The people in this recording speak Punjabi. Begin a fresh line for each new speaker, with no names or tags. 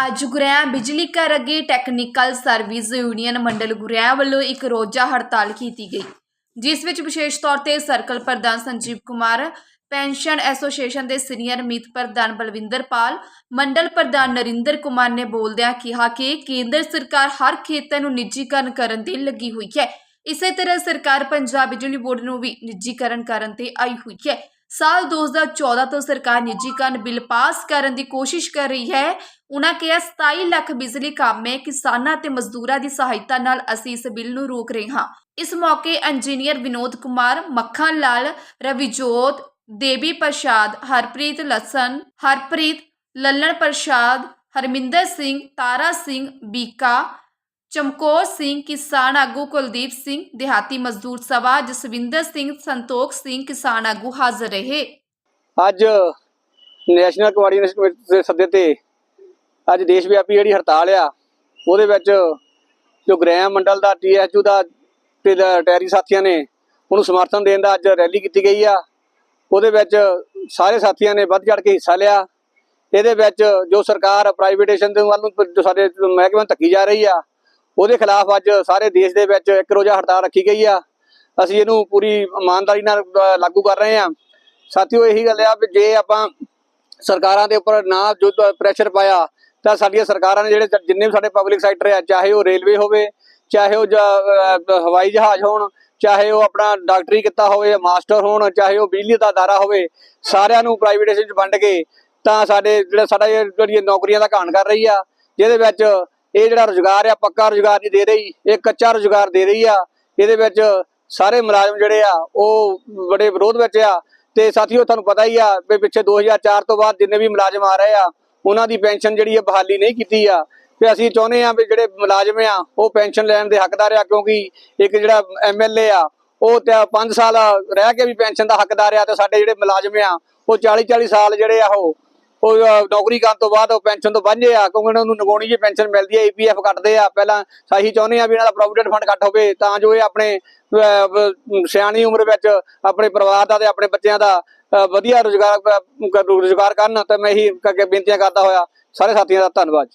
ਅੱਜ ਗੁਰੇਆ ਬਿਜਲੀ ਘਰ ਅੱਗੇ ਟੈਕਨੀਕਲ ਸਰਵਿਸ ਯੂਨੀਅਨ ਮੰਡਲ ਗੁਰੇਆ ਵੱਲੋਂ ਇੱਕ ਰੋਜ਼ਾ ਹੜਤਾਲ ਕੀਤੀ ਗਈ, ਜਿਸ ਵਿੱਚ ਵਿਸ਼ੇਸ਼ ਤੌਰ ਤੇ ਸਰਕਲ ਪ੍ਰਧਾਨ ਸੰਜੀਵ ਕੁਮਾਰ, ਪੈਨਸ਼ਨ ਐਸੋਸੀਏਸ਼ਨ ਦੇ ਸੀਨੀਅਰ ਮੀਤ ਪ੍ਰਧਾਨ ਬਲਵਿੰਦਰ ਪਾਲ, ਮੰਡਲ ਪ੍ਰਧਾਨ ਨਰਿੰਦਰ ਕੁਮਾਰ ਨੇ ਬੋਲਦਿਆਂ ਕਿਹਾ ਕਿ ਕੇਂਦਰ ਸਰਕਾਰ ਹਰ ਖੇਤਰ ਨੂੰ ਨਿੱਜੀਕਰਨ ਕਰਨ ਤੇ ਲੱਗੀ ਹੋਈ ਹੈ। ਇਸੇ ਤਰ੍ਹਾਂ ਸਰਕਾਰ ਪੰਜਾਬ ਬਿਜਲੀ ਬੋਰਡ ਨੂੰ ਵੀ ਨਿੱਜੀਕਰਨ ਕਰਨ ਤੇ ਆਈ ਹੋਈ ਹੈ। ਸਾਲ 2014 ਤੋਂ ਸਰਕਾਰ ਨਿੱਜੀਕਰਨ ਬਿੱਲ ਪਾਸ ਕਰਨ ਦੀ ਕੋਸ਼ਿਸ਼ ਕਰ ਰਹੀ ਹੈ। ਉਨ੍ਹਾਂ ਕਿਹਾ 27 ਲੱਖ ਬਿਜਲੀ ਕਾਮੇ ਕਿਸਾਨਾਂ ਤੇ ਮਜ਼ਦੂਰਾਂ ਦੀ ਸਹਾਇਤਾ ਨਾਲ ਅਸੀਂ ਇਸ ਬਿੱਲ ਨੂੰ ਰੋਕ ਰਹੇ ਹਾਂ। ਇਸ ਮੌਕੇ ਇੰਜੀਨੀਅਰ ਵਿਨੋਦ ਕੁਮਾਰ, ਮੱਖਣ ਲਾਲ, ਰਵਿਜੋਤ, ਦੇਵੀ ਪ੍ਰਸਾਦ, ਹਰਪ੍ਰੀਤ ਲਸਨ ਹਰਪ੍ਰੀਤ, ਲੱਲਣ ਪ੍ਰਸਾਦ, ਹਰਮਿੰਦਰ ਸਿੰਘ, ਤਾਰਾ ਸਿੰਘ, ਬੀਕਾ, ਚਮਕੌਰ ਸਿੰਘ, ਕਿਸਾਨ ਆਗੂ ਕੁਲਦੀਪ ਸਿੰਘ, ਦਿਹਾਤੀ ਮਜ਼ਦੂਰ ਸਭਾ, ਜਸਵਿੰਦਰ ਸਿੰਘ, ਸੰਤੋਖ ਸਿੰਘ, ਕਿਸਾਨ ਆਗੂ ਹਾਜ਼ਰ ਰਹੇ।
ਅੱਜ ਨੈਸ਼ਨਲ ਕੋਆਰਡੀਨੇਸ਼ਨ ਕਮੇਟੀ ਦੇ ਸੱਦੇ ਤੇ ਅੱਜ ਦੇਸ਼ ਵਿਆਪੀ ਜਿਹੜੀ ਹੜਤਾਲ ਆ, ਉਹਦੇ ਵਿੱਚ ਜੋ ਗ੍ਰਹਿ ਮੰਡਲ ਦਾ ਟੀਐਸਯੂ ਦਾ ਤੇ ਲ- ਟੈਰੀ ਸਾਥੀਆਂ ਨੇ ਉਹਨੂੰ ਸਮਰਥਨ ਦੇਣ ਦਾ ਅੱਜ ਰੈਲੀ ਕੀਤੀ ਗਈ ਆ। ਉਹਦੇ ਵਿੱਚ ਸਾਰੇ ਸਾਥੀਆਂ ਨੇ ਵੱਧ ਚੜ ਕੇ ਹਿੱਸਾ ਲਿਆ। ਇਹਦੇ ਵਿੱਚ ਜੋ ਸਰਕਾਰ ਪ੍ਰਾਈਵੇਟੇਸ਼ਨ ਦੇ ਵੱਲ ਨੂੰ ਜੋ ਸਾਡੇ ਮਹਿਕਮੇ ਧੱਕੀ ਜਾ ਰਹੀ ਆ, ਉਹਦੇ ਖਿਲਾਫ ਅੱਜ ਸਾਰੇ ਦੇਸ਼ ਦੇ ਵਿੱਚ ਇੱਕ ਰੋਜ਼ਾ ਹੜਤਾਲ ਰੱਖੀ ਗਈ ਆ। ਅਸੀਂ ਇਹਨੂੰ ਪੂਰੀ ਇਮਾਨਦਾਰੀ ਨਾਲ ਲਾਗੂ ਕਰ ਰਹੇ ਆ। ਸਾਥੀਓ, ਇਹੀ ਗੱਲ ਆ ਵੀ ਜੇ ਆਪਾਂ ਸਰਕਾਰਾਂ ਦੇ ਉੱਪਰ ਨਾ ਜੋ ਪ੍ਰੈਸ਼ਰ ਪਾਇਆ ਤਾਂ ਸਾਡੀਆਂ ਸਰਕਾਰਾਂ ਨੇ ਜਿਹੜੇ ਜਿੰਨੇ ਵੀ ਸਾਡੇ ਪਬਲਿਕ ਸੈਕਟਰ ਆ, ਚਾਹੇ ਉਹ ਰੇਲਵੇ ਹੋਵੇ, ਚਾਹੇ ਉਹ ਜ- ਹਵਾਈ ਜਹਾਜ਼ ਹੋਣ, ਚਾਹੇ ਉਹ ਆਪਣਾ ਡਾਕਟਰੀ ਕੀਤਾ ਹੋਵੇ ਮਾਸਟਰ ਹੋਣ, ਚਾਹੇ ਉਹ ਬਿਜਲੀ ਦਾ ਅਦਾਰਾ ਹੋਵੇ, ਸਾਰਿਆਂ ਨੂੰ ਪ੍ਰਾਈਵੇਟੇਸ਼ਨ ਚ ਵੰਡ ਕੇ ਤਾਂ ਸਾਡੇ ਜਿਹੜਾ ਸਾਡਾ ਜਿਹੜੀਆਂ ਨੌਕਰੀਆਂ ਦਾ ਘਾਣ ਕਰ ਰਹੀ ਆ, ਜਿਹਦੇ ਵਿੱਚ ਇਹ ਜਿਹੜਾ ਰੁਜ਼ਗਾਰ ਆ, ਪੱਕਾ ਰੁਜ਼ਗਾਰ ਨਹੀਂ ਦੇ ਰਹੀ, ਇਹ ਕੱਚਾ ਰੁਜ਼ਗਾਰ ਦੇ ਰਹੀ ਆ, ਇਹਦੇ ਵਿੱਚ ਸਾਰੇ ਮੁਲਾਜ਼ਮ ਜਿਹੜੇ ਆ, ਉਹ ਬੜੇ ਵਿਰੋਧ ਵਿੱਚ ਆ, ਤੇ ਸਾਥੀਓ ਤੁਹਾਨੂੰ ਪਤਾ ਹੀ ਆ ਵੀ ਪਿੱਛੇ 2004 ਤੋਂ ਬਾਅਦ ਜਿੰਨੇ ਵੀ ਮੁਲਾਜ਼ਮ ਆ ਰਹੇ ਆ ਉਹਨਾਂ ਦੀ ਪੈਨਸ਼ਨ ਜਿਹੜੀ ਆ ਬਹਾਲੀ ਨਹੀਂ ਕੀਤੀ ਆ। ਤੇ ਅਸੀਂ ਚਾਹੁੰਦੇ ਆ ਵੀ ਜਿਹੜੇ ਮੁਲਾਜ਼ਮ ਆ, ਉਹ ਪੈਨਸ਼ਨ ਲੈਣ ਦੇ ਹੱਕਦਾਰ ਆ, ਕਿਉਂਕਿ ਇੱਕ ਜਿਹੜਾ ਐਮਐਲਏ ਆ, ਉਹ ਤੇ 5 ਸਾਲ ਰਹਿ ਕੇ ਵੀ ਪੈਨਸ਼ਨ ਦਾ ਹੱਕਦਾਰ ਆ ਤੇ ਸਾਡੇ ਜਿਹੜੇ ਮੁਲਾਜ਼ਮ ਆ, ਉਹ 40 40 ਸਾਲ ਜਿਹੜੇ ਆ ਉਹ ਉਹ ਨੌਕਰੀ ਕਰਨ ਤੋਂ ਬਾਅਦ ਉਹ ਪੈਨਸ਼ਨ ਤੋਂ ਵਾਂਝੇ ਆ, ਕਿਉਂਕਿ ਉਹਨਾਂ ਨੂੰ ਨਗੋਣੀ ਜੀ ਪੈਨਸ਼ਨ ਮਿਲਦੀ ਹੈ ਈਪੀਐਫ ਕੱਟਦੇ ਆ। ਪਹਿਲਾਂ ਅਸੀਂ ਚਾਹੁੰਦੇ ਆ ਵੀ ਇਹਨਾਂ ਦਾ ਪ੍ਰੋਵੀਡੈਂਟ ਫੰਡ ਕੱਟ ਹੋਵੇ, ਤਾਂ ਜੋ ਇਹ ਆਪਣੇ ਸਿਆਣੀ ਉਮਰ ਵਿੱਚ ਆਪਣੇ ਪਰਿਵਾਰ ਦਾ ਤੇ ਆਪਣੇ ਬੱਚਿਆਂ ਦਾ ਵਧੀਆ ਰੋਜ਼ਗਾਰ ਰੋਜ਼ਗਾਰ ਕਰਨ, ਤੇ ਮੈਂ ਇਹੀ ਬੇਨਤੀਆਂ ਕਰਦਾ ਹੋਇਆ। ਸਾਰੇ ਸਾਥੀਆਂ ਦਾ ਧੰਨਵਾਦ